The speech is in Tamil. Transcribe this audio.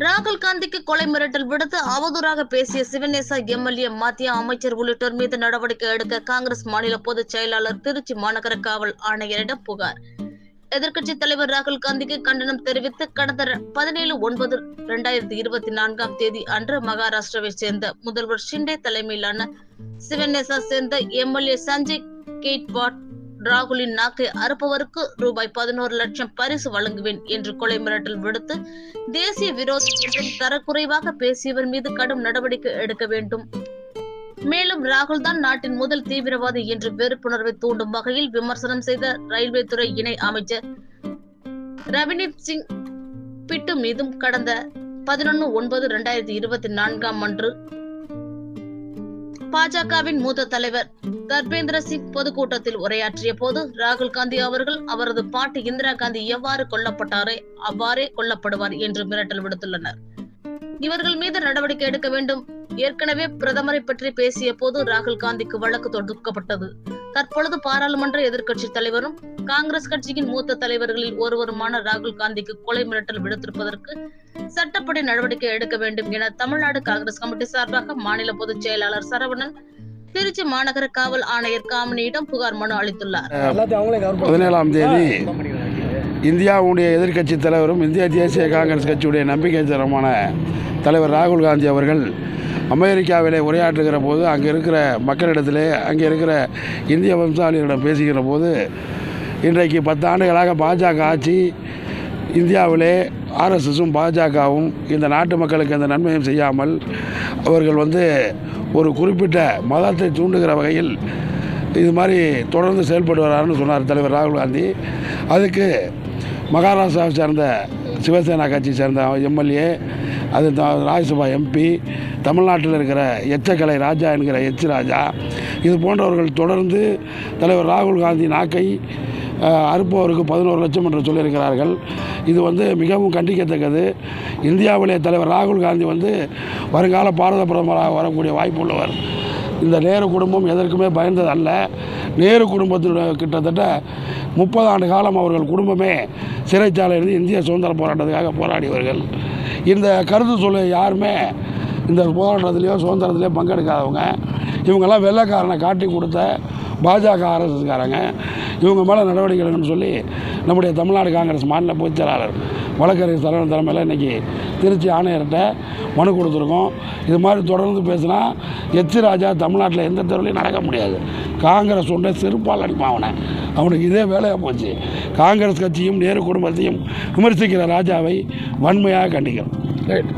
ராகுல் காந்திக்கு கொலை மிரட்டல் விடுத்து அவதூறாக பேசிய சிவநேசா எம்எல்ஏ மத்திய அமைச்சர் உள்ளிட்டோர் மீது நடவடிக்கை எடுக்க காங்கிரஸ் மாநில பொதுச் செயலாளர் திருச்சி மாநகர காவல் ஆணையரிடம் புகார். எதிர்க்கட்சி தலைவர் ராகுல் காந்திக்கு கண்டனம் தெரிவித்து கடந்த பதினேழு ஒன்பது இரண்டாயிரத்தி இருபத்தி நான்காம் தேதி அன்று மகாராஷ்டிராவை சேர்ந்த முதல்வர் ஷிண்டே தலைமையிலான சிவநேசா சேர்ந்த எம்எல்ஏ சஞ்சய் கேட்வாட் ராகுலின் நாக்கை அறுப்பவருக்கு ரூபாய் பதினோரு லட்சம் பரிசு வழங்குவேன் என்று கொலை மிரட்டல் விடுத்து தேசிய விரோதி என்றும் தரக்குறைவாக பேசியவர் மீது கடும் நடவடிக்கை எடுக்க வேண்டும். மேலும் ராகுல் தான் நாட்டின் முதல் தீவிரவாதி என்று வெறுப்புணர்வை தூண்டும் வகையில் விமர்சனம் செய்த ரயில்வே துறை இணை அமைச்சர் ரவினீத் சிங் பிட்டு மீதும் கடந்த பதினொன்னு ஒன்பது இரண்டாயிரத்தி இருபத்தி நான்காம் அன்று பாஜகவின் மூத்த தலைவர் தர்பேந்திர சிங் பொதுக்கூட்டத்தில் உரையாற்றிய போது ராகுல் காந்தி அவர்கள் அவரது பாட்டி இந்திரா காந்தி எவ்வாறு கொல்லப்பட்டாரே அவ்வாறே கொல்லப்படுவார் என்று மிரட்டல் விடுத்துள்ளனர். இவர்கள் மீது நடவடிக்கை எடுக்க வேண்டும். ஏற்கனவே பிரதமரை பற்றி பேசிய போது ராகுல் காந்திக்கு வழக்கு தொடுக்கப்பட்டது. தற்பொழுது பாராளுமன்ற எதிர்க்கட்சி தலைவரும் காங்கிரஸ் கட்சியின் மூத்த தலைவர்களில் ஒருவருமான ராகுல் காந்திக்கு கொலை மிரட்டல் விடுத்திருப்பதற்கு சட்டப்படி நடவடிக்கை எடுக்க வேண்டும் என தமிழ்நாடு காங்கிரஸ் கமிட்டி சார்பாக மாநில பொதுச் செயலாளர் சரவணன் திருச்சி மாநகர காவல் ஆணையர் காமினியிடம் புகார் மனு அளித்துள்ளார். பதினேழாம் தேதி இந்தியாவுடைய எதிர்க்கட்சி தலைவரும் இந்திய தேசிய காங்கிரஸ் கட்சியுடைய நம்பிக்கை தரமான தலைவர் ராகுல் காந்தி அவர்கள் அமெரிக்காவிலே உரையாற்றுகிற போது அங்கே இருக்கிற மக்களிடத்திலே அங்கே இருக்கிற இந்திய வம்சாளிகளிடம் பேசுகிற போது இன்றைக்கு பத்து ஆண்டுகளாக பாஜக ஆட்சி இந்தியாவிலே ஆர்எஸ்எஸும் பாஜகவும் இந்த நாட்டு மக்களுக்கு எந்த நன்மையும் செய்யாமல் அவர்கள் வந்து ஒரு குறிப்பிட்ட மதத்தை தூண்டுகிற வகையில் இது மாதிரி தொடர்ந்து செயல்பட்டு சொன்னார் தலைவர் ராகுல் காந்தி. அதுக்கு மகாராஷ்டிராவை சேர்ந்த சிவசேனா கட்சியை சேர்ந்த எம்எல்ஏ அது ராஜ்யசபா எம்பி தமிழ்நாட்டில் இருக்கிற எச்சக்கலை ராஜா என்கிற எச் ராஜா இது போன்றவர்கள் தொடர்ந்து தலைவர் ராகுல் காந்தி நாக்கை அறுப்பவருக்கு பதினோரு லட்சம் என்று சொல்லியிருக்கிறார்கள். இது வந்து மிகவும் கண்டிக்கத்தக்கது. இந்தியாவிலே தலைவர் ராகுல் காந்தி வந்து வருங்கால பாரத பிரதமராக வரக்கூடிய வாய்ப்பு உள்ளவர் இந்த நேரு குடும்பம் எதற்குமே பயந்தது அல்ல நேரு குடும்பத்தினுடைய கிட்டத்தட்ட முப்பது ஆண்டு காலம் அவர்கள் குடும்பமே சிறைச்சாலையிலிருந்து இந்திய சுதந்திர போராட்டத்துக்காக போராடியவர்கள். இந்த கருத்து சொல்ல யாருமே இந்த போராட்டத்துலேயோ சுதந்திரத்துலேயோ பங்கெடுக்காதவங்க. இவங்கெல்லாம் வெள்ளைக்காரனை காட்டி கொடுத்த பாஜக அரசுக்காரங்க இவங்க மேலே நடவடிக்கை எடுக்கணும்னு சொல்லி நம்முடைய தமிழ்நாடு காங்கிரஸ் மாநில பொதுச் செயலாளர் வழக்கறிஞர் தலைவர் தலைமையில் இன்றைக்கி திருச்சி ஆணையர்கிட்ட மனு கொடுத்துருக்கோம். இது மாதிரி தொடர்ந்து பேசினா எச்சி ராஜா தமிழ்நாட்டில் எந்த தெருவிலையும் நடக்க முடியாது. காங்கிரஸ் ஒன்றை செருப்பால் அடிப்பான் அவனை. அவனுக்கு இதே வேலையாக போச்சு. காங்கிரஸ் கட்சியும் நேரு குடும்பத்தையும் விமர்சிக்கிற ராஜாவை வன்மையாக கண்டிக்கிறோம். ரைட்